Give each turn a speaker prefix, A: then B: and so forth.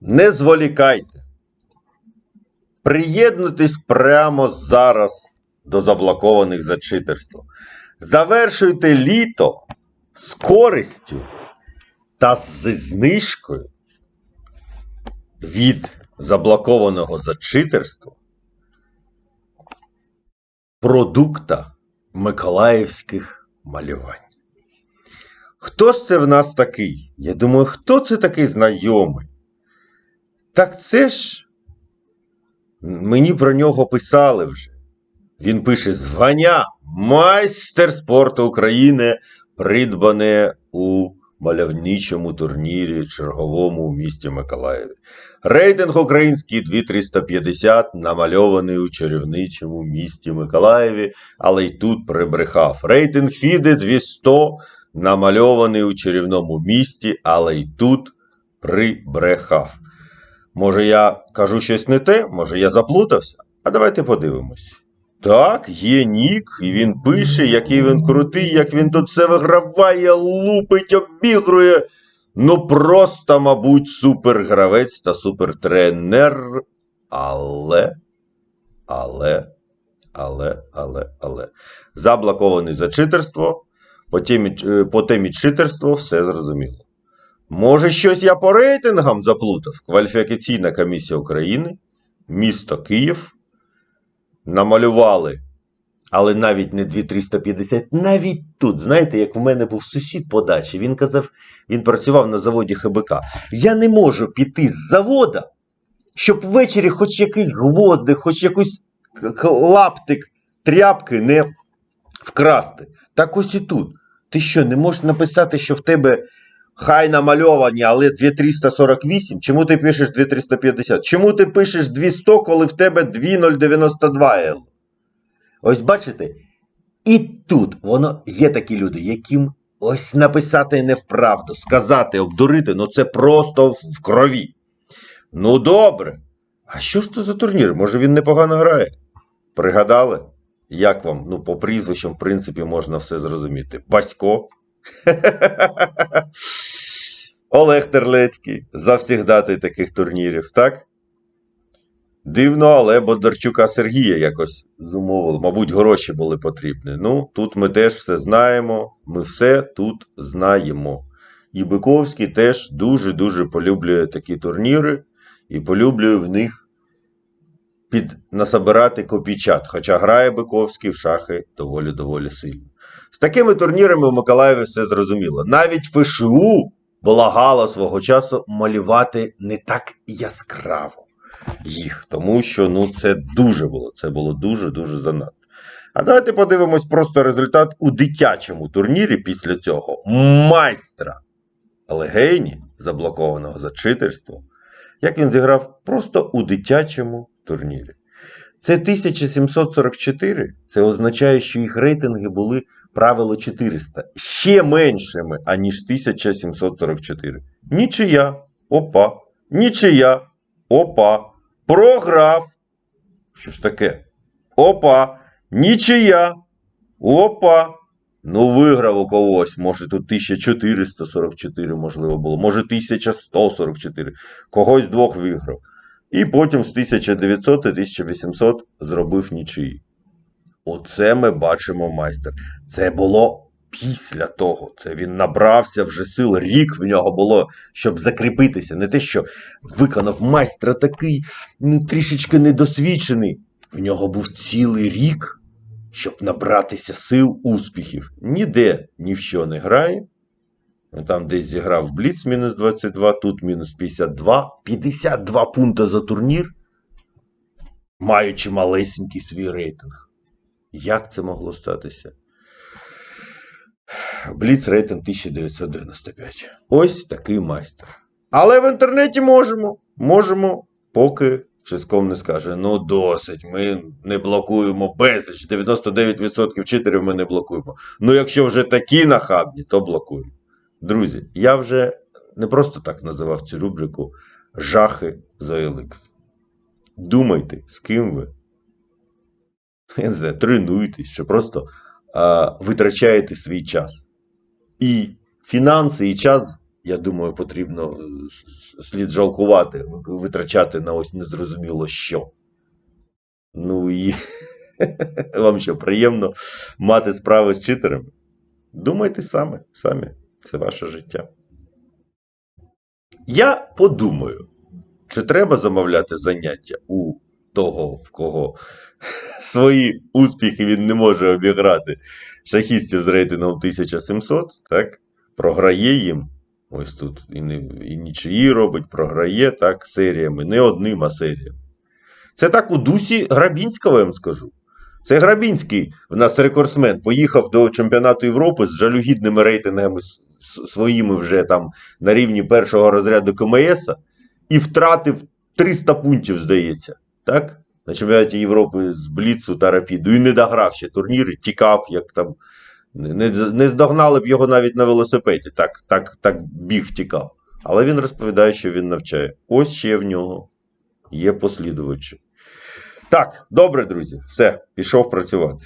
A: Не зволікайте. Приєднуйтесь прямо зараз до заблокованих за читерство. Завершуйте літо з користю та з знижкою від заблокованого за читерство продукта миколаївських малювань. Хто ж це в нас такий? Я думаю, хто це такий знайомий? Так це ж мені про нього писали вже. Він пише звання майстер спорту України, придбане у мальовничому турнірі черговому у місті Миколаєві. Рейтинг український 2350, намальований у чарівничому місті Миколаєві, але й тут прибрехав. Рейтинг Фіди 200, намальований у чарівному місті, але й тут прибрехав. Може, я кажу щось не те, може я заплутався? А давайте подивимось. Так, є нік, і він пише, який він крутий, як він тут все виграває, лупить, обігрує. Ну, просто, мабуть, супергравець та супертренер. Але, але, але, але, але. Заблокований за читерство. По темі, по темі читерство все зрозуміло. Може, щось я по рейтингам заплутав? Кваліфікаційна комісія України, місто Київ. Намалювали, але навіть не 2350, навіть тут, знаєте, як в мене був сусід по дачі, він казав, він працював на заводі ХБК. Я не можу піти з завода, щоб ввечері хоч якийсь гвоздик, хоч якийсь лаптик тряпки не вкрасти. Так ось і тут. Ти що, не можеш написати, що в тебе хай намальовані, але 2348? Чому ти пишеш 2350? Чому ти пишеш 200, коли в тебе 2092 L? Ось бачите? І тут воно є такі люди, яким ось написати невправду, сказати, обдурити, ну це просто в крові. Ну добре. А що ж це за турнір? Може він непогано грає? Пригадали? Як вам? Ну, по прізвищам, в принципі, можна все зрозуміти. Басько. Олег Терлецький, завсігдатий таких турнірів, так? Дивно, але Бондарчука Сергія якось зумовили. Мабуть, гроші були потрібні. Ну, тут ми теж все знаємо. Ми все тут знаємо. І Биковський теж дуже-дуже полюблює такі турніри і полюблює в них під насобирати копійчат. Хоча грає Биковський в шахи доволі-доволі сильно. З такими турнірами в Миколаєві все зрозуміло. Навіть ФШУ благала свого часу малювати не так яскраво їх, тому що ну, це дуже було. Це було дуже-дуже занадто. А давайте подивимось просто результат у дитячому турнірі після цього майстра Легейні, заблокованого за читерство, як він зіграв просто у дитячому турнірі. Це 1744, це означає, що їх рейтинги були правило 400, ще меншими, аніж 1744. Нічия, опа, нічия, опа, програв. Що ж таке? Опа, нічия, опа. Ну, виграв у когось, може тут 1444, можливо, було, може 1144. Когось двох виграв. І потім з 1900 1800 зробив нічиї. Оце ми бачимо майстер. Це було після того. Це він набрався вже сил. Рік в нього було, щоб закріпитися. Не те, що виконав майстра такий, ну, трішечки недосвідчений. В нього був цілий рік, щоб набратися сил успіхів. Ніде ні в що не грає. Ну, Там десь зіграв Бліц мінус 22, тут мінус 52. 52 пункта за турнір, маючи малесенький свій рейтинг. Як це могло статися? Бліц рейтинг 1995. Ось такий майстер. Але в інтернеті можемо. Можемо, поки Чиском не скаже: ну досить, ми не блокуємо безліч. 99% читерів ми не блокуємо. Ну, якщо вже такі нахабні, то блокуємо. Друзі, я вже не просто так називав цю рубрику Жахи за OLX. Думайте, з ким ви. Я не знаю, тренуйтесь, що просто а, витрачаєте свій час. І фінанси, і час я думаю, потрібно е, слід жалкувати, витрачати на ось незрозуміло що. Ну і вам що, приємно мати справи з читерами? Думайте саме, самі. Це ваше життя. Я подумаю, чи треба замовляти заняття у того, в кого свої успіхи він не може обіграти шахістів з рейтингом 1700, так? Програє їм. Ось тут і, не, і нічиї робить, програє так серіями, не одним, а серіями. Це так у дусі Грабінського, я вам скажу. Це Грабінський в нас рекордсмен. Поїхав до чемпіонату Європи з жалюгідними рейтингами своїми вже там на рівні першого розряду КМС і втратив 300 пунктів, здається. Так? На чемпіонаті Європи з Бліцу та Рапіду. І не дограв ще турніри, тікав, як там. Не, не, здогнали б його навіть на велосипеді. Так, так, так біг тікав. Але він розповідає, що він навчає. Ось ще в нього є послідувачі. Так, добре, друзі, все, пішов працювати.